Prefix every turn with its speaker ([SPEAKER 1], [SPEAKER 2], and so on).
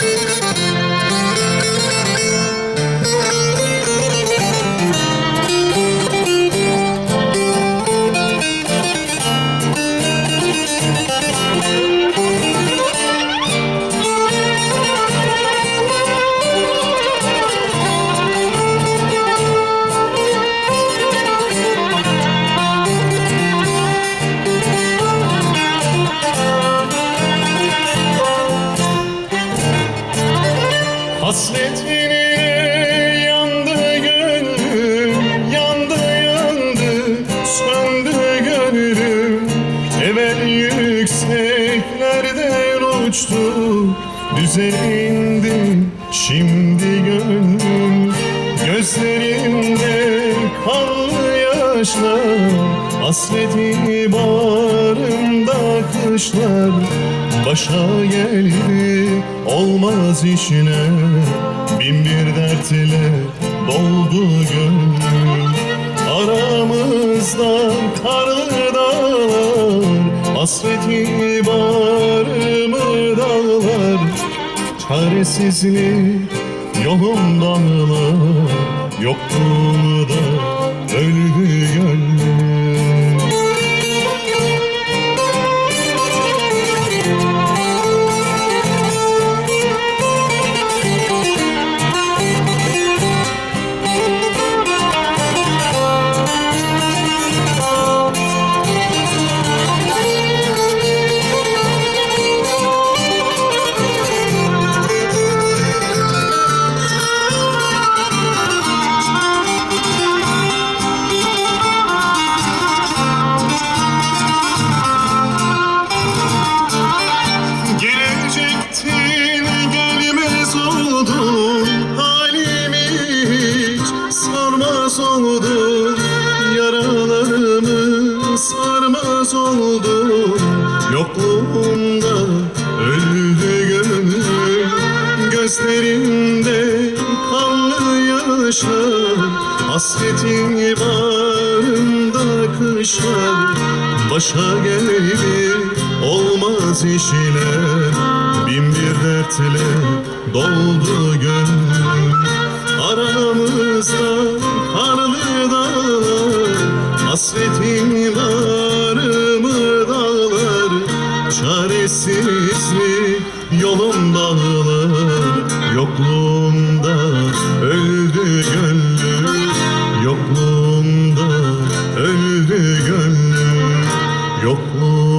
[SPEAKER 1] Thank you. Hasretine yandı gönlüm, yandı yandı, söndü gönlüm. Evvel yükseklerden uçtu, düze şimdi gönlüm. Gözlerimde kanlı yaşlar, hasreti bağrımda kışlar. Başa geldi olmaz işine Bin bir dertle doldu gönlüm Aramızda karlı dağlar Hasreti bağrımı dağlar Çaresizlik yolum dağlar Yokluğunda öldü Thank you. Oldun Halimi hiç sormaz oldun Yaralarımı sarmaz oldun Yokluğunda öldü gönlüm. Gözlerimde kanlı yaşlar Hasretin bağrımda kışlar Başa geldi olmaz işler Bin bir dertle doldu gönlüm. Aramızda karlı dağlar Hasretin bağrımı dağlar? Çaresizlik yolum dağlar? Yokluğunda öldü gönlüm. Yokluğunda öldü gönlüm. Yokluğunda